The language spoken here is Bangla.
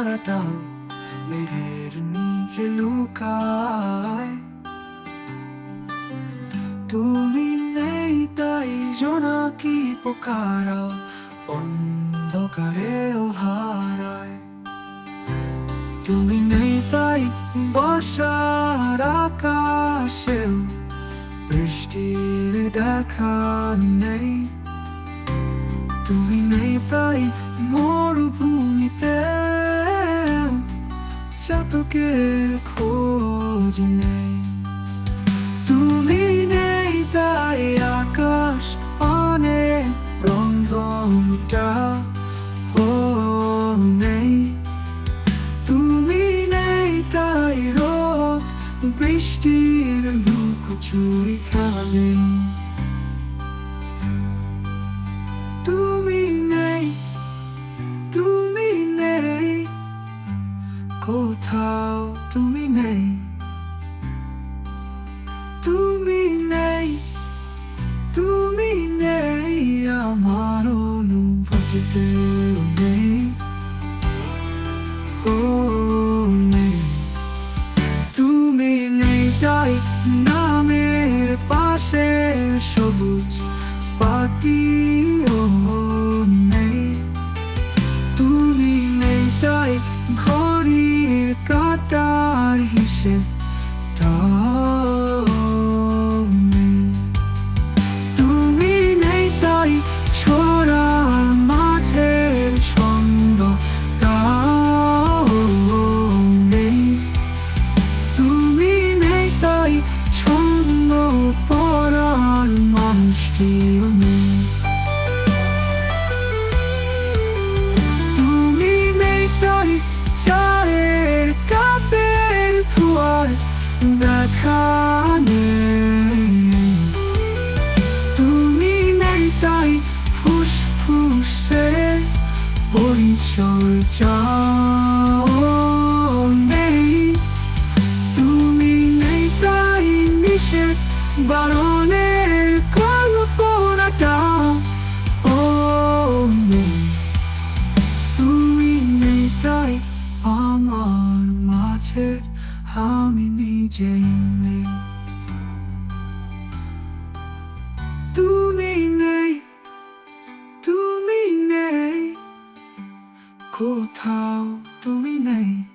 তারাটা মেঘের নিচে লুকায়। তুমি নেই তাই জোনাকি পোকারা অন্ধকারেও হারায় তুমি নেই তাই বর্ষার আকাশেও বৃষ্টির দেখা নেই। তুমি নেই তাই মরুভূমিতে চাতকের খোঁজ নেই। তুমি নেই তাই আকাশ অনেক রন্ধনটা ও নেই। কোথাও তুমি নেই। তুমি নেই তুমি নেই, আমার অনুভূতিতে নেই। ও নেই, তুমি নেই তাই নামের পাশে সবুজ পাখিও নেই। তুমি কাটার হিসেব তুমি নেই তাই ছোড়ার মাঝের ছন্দ নেই তুমি নেই তাই ছন্দ পড়ার মানুষটিও নেই পরিচর্যা নেই তুমি নেই ও তুমি আমার আমি নিজেই নেই। কোথাও তুমি নেই।